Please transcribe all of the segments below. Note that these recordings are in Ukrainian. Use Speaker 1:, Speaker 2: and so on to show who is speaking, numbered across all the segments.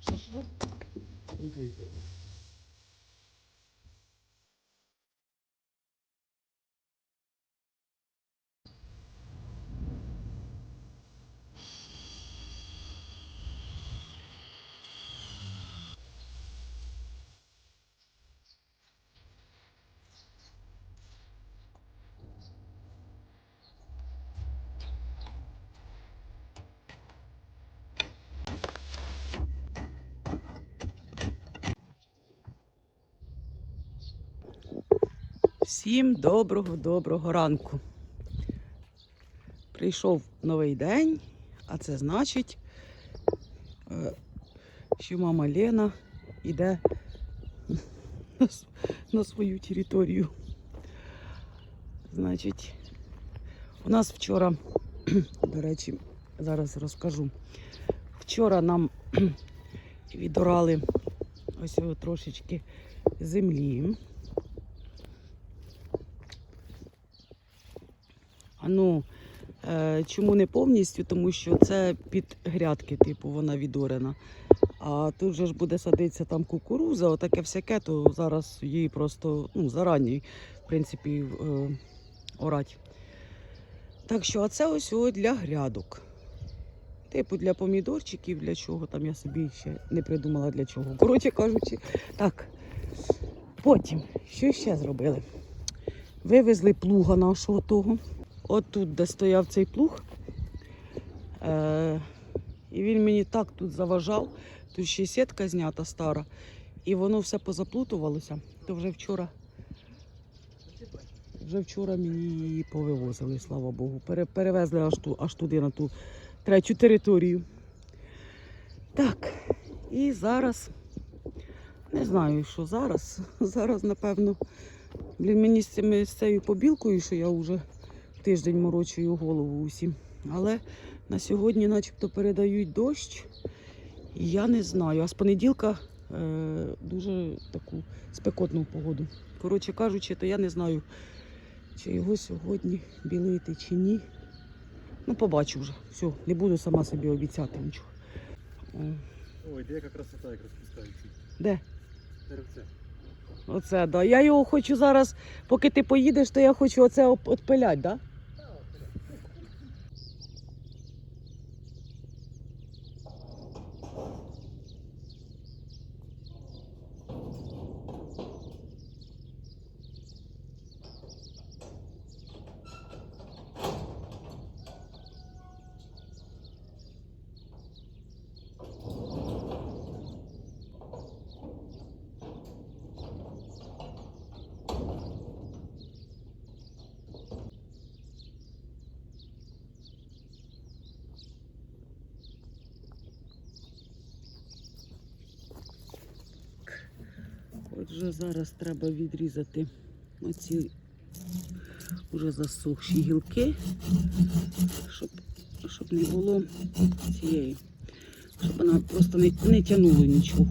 Speaker 1: Що Всім доброго, доброго ранку. Прийшов новий день, а це значить, е, що мама Лена йде на свою територію. Значить, у нас вчора, до речі, зараз розкажу. Вчора нам відорали ось трошечки землі. Ну, е, чому не повністю? Тому що це під грядки, типу, вона відорена. А тут же ж буде садитися там кукуруза, отаке всяке, то зараз її просто ну, зарані, в принципі, е, орать. Так що, а це ось для грядок. Типу для помідорчиків, для чого там я собі ще не придумала для чого. Коротше кажучи, так. Потім, що ще зробили? Вивезли плуга нашого того. От тут, де стояв цей плуг. Е- і він мені так тут заважав. Тут ще сітка знята стара. І воно все позаплутувалося. То вже вчора. Вже вчора мені її повивозили, слава Богу. Пере- перевезли аж, ту, аж туди, на ту третю територію. Так, і зараз. Не знаю, що зараз. Зараз, напевно, блін, мені з цими- з цією побілкою, що я вже тиждень морочую голову усім. Але на сьогодні начебто передають дощ. І я не знаю. А з понеділка е, дуже таку спекотну погоду. Коротше кажучи, то я не знаю, чи його сьогодні білити, чи ні. Ну, побачу вже. Все, не буду сама собі обіцяти нічого.
Speaker 2: Ой, де яка красота, як розпускається.
Speaker 1: Де?
Speaker 2: Деревце.
Speaker 1: Оце, да. Я його хочу зараз, поки ти поїдеш, то я хочу оце оп- отпиляти, да? Отже, зараз треба відрізати оці вже засохші гілки, щоб, щоб не було цієї, щоб вона просто не, не тягнула нічого.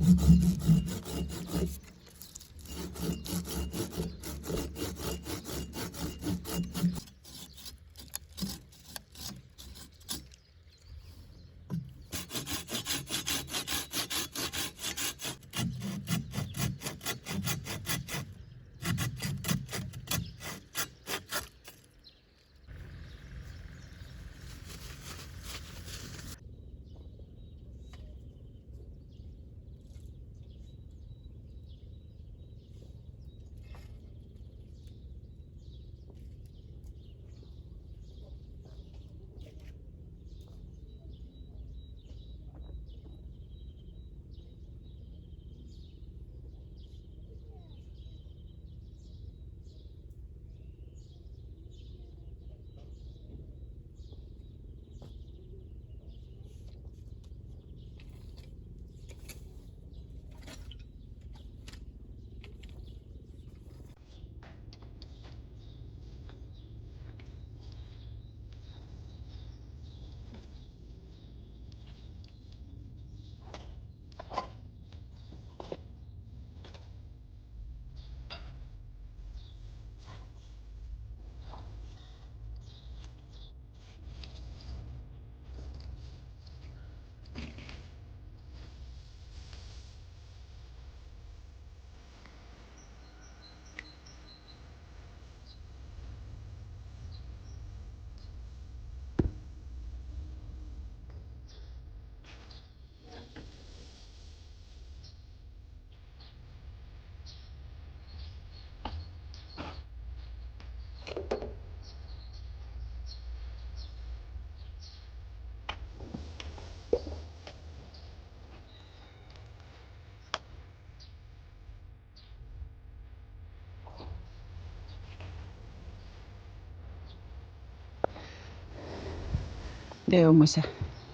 Speaker 1: Дивимося.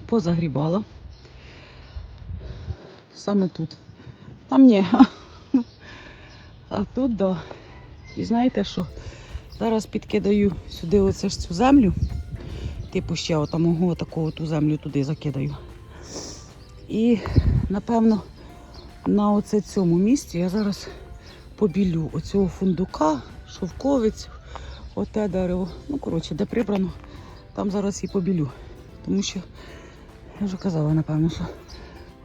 Speaker 1: Позагрібала. Саме тут. Там ні. А тут да. І знаєте що? Зараз підкидаю сюди оце ж цю землю. Типу ще отамого такого ту землю туди закидаю. І напевно на оце цьому місці я зараз побілю оцього фундука, шовковицю, оте дерево. Ну, коротше, де прибрано, там зараз і побілю. Тому що я вже казала, напевно, що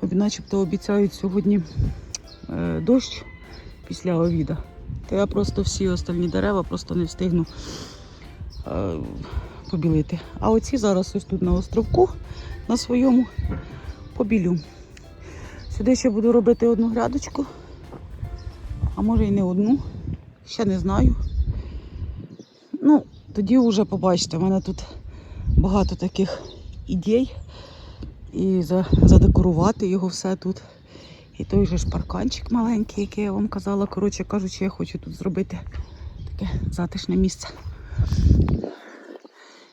Speaker 1: начебто обіцяють сьогодні е, дощ після обіда. То я просто всі остальні дерева просто не встигну е, побілити. А оці зараз ось тут на островку на своєму побілю. Сюди ще буду робити одну грядочку, а може і не одну, ще не знаю. Ну, тоді вже побачите, в мене тут багато таких ідей. І за, задекорувати його все тут. І той же ж парканчик маленький, який я вам казала. Коротше кажучи, я хочу тут зробити таке затишне місце.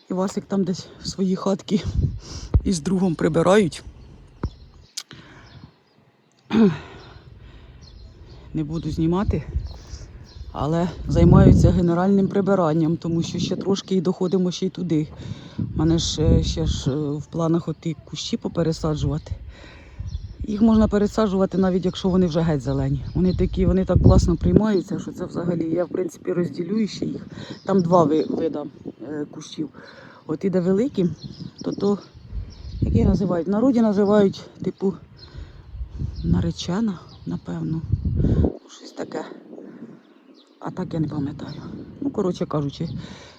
Speaker 1: І Васик там десь в свої хатки із другом прибирають. Не буду знімати, але займаються генеральним прибиранням, тому що ще трошки і доходимо ще й туди. Мене ж е, ще ж е, в планах оті кущі попересаджувати. Їх можна пересаджувати навіть якщо вони вже геть зелені. Вони такі, вони так класно приймаються, що це взагалі. Я в принципі розділю ще їх. Там два ви- вида е, кущів. От іде великі, то то, як їх називають? В народі називають, типу, наречена, напевно. Щось таке. А так я не пам'ятаю. Ну, коротше кажучи,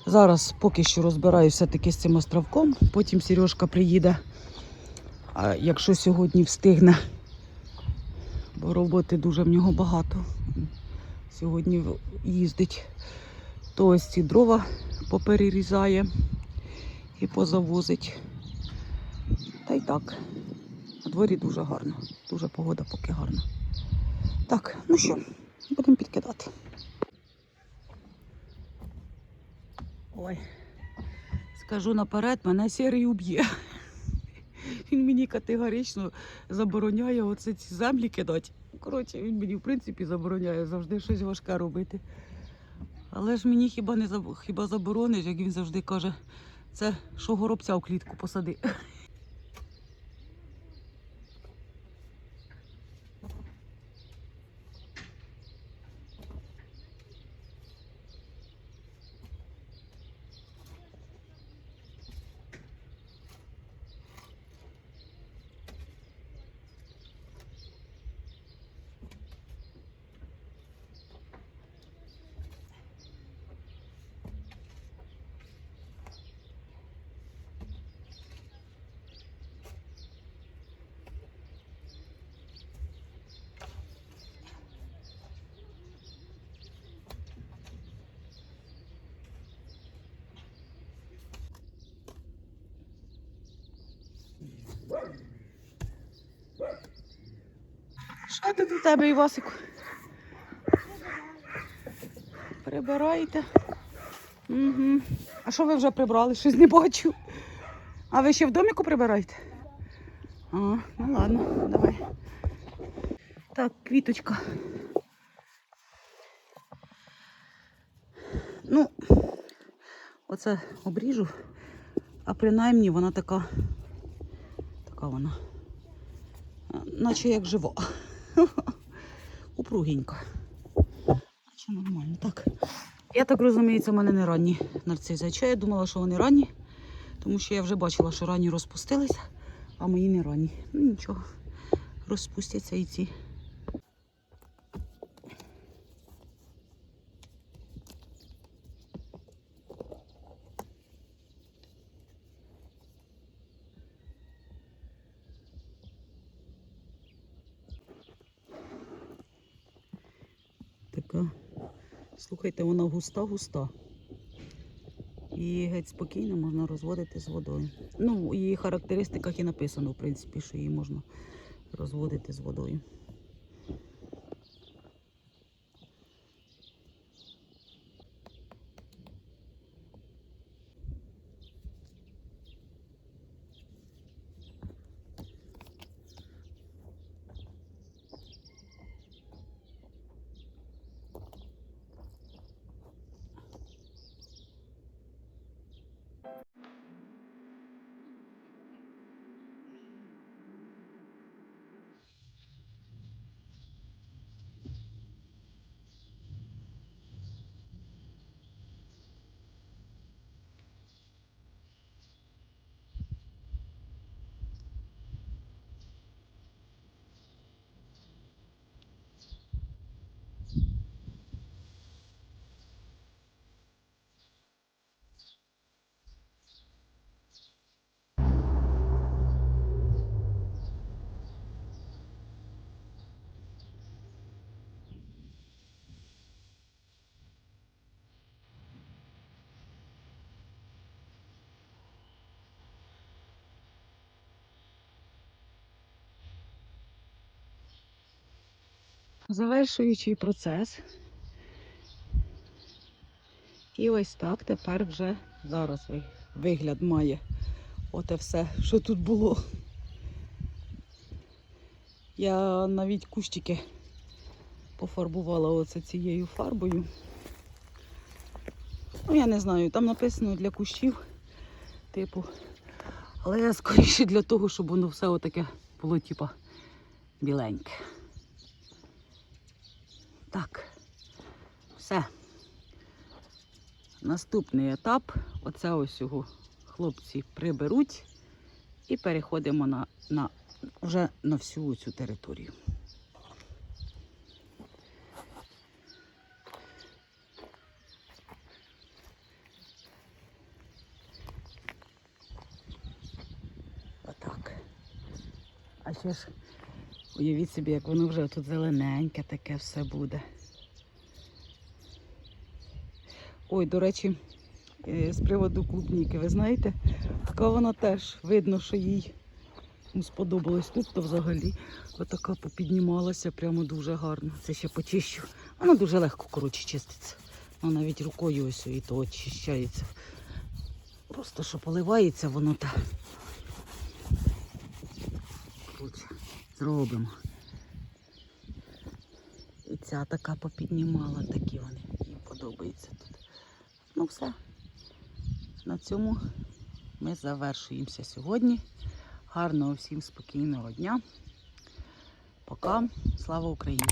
Speaker 1: зараз поки що розбираю все-таки з цим островком. Потім Сережка приїде. А якщо сьогодні встигне, бо роботи дуже в нього багато. Сьогодні їздить, то ось ці дрова поперерізає і позавозить. Та й так. На дворі дуже гарно. Дуже погода поки гарна. Так, ну що, будемо підкидати. Ой, скажу наперед, мене сірий уб'є. Він мені категорично забороняє оце ці землі кидати. Коротше, він мені в принципі забороняє завжди щось важке робити. Але ж мені хіба не хіба заборонить, як він завжди каже, це що горобця в клітку посади. Що тут у тебе, Івасику? Прибираєте? Угу. А що ви вже прибрали? Щось не бачу. А ви ще в доміку прибираєте? А, ну ладно, давай. Так, квіточка. Ну, оце обріжу, а принаймні вона така, така вона, наче як жива. Упругенька. Наче нормально. Так. Я так розумію, це в мене не ранні нарцизи. Чого я думала, що вони ранні, тому що я вже бачила, що ранні розпустилися, а мої не ранні. Ну нічого, розпустяться і ці. Така, слухайте, вона густа-густа. І геть спокійно можна розводити з водою. Ну, у її характеристиках і написано, в принципі, що її можна розводити з водою. Завершуючий процес. І ось так тепер вже зараз вигляд має оте все, що тут було. Я навіть кущики пофарбувала оце цією фарбою. Ну, я не знаю, там написано для кущів, типу. Але я скоріше для того, щоб воно все отаке було, типа, біленьке. Так, все. Наступний етап. Оце ось його хлопці приберуть і переходимо на, на, вже на всю цю територію. Отак. А ще ж уявіть собі, як воно вже тут зелененьке таке все буде. Ой, до речі, е, з приводу клубніки, ви знаєте, така вона теж видно, що їй ну, сподобалось тут, то взагалі отака попіднімалася прямо дуже гарно. Це ще почищу. Вона дуже легко, коротше, чиститься. Вона навіть рукою ось і то очищається. Просто що поливається воно та. Зробимо. І ця така попіднімала, такі вони. їм подобаються тут. Ну все. На цьому ми завершуємося сьогодні. Гарного всім спокійного дня. Пока. Слава Україні!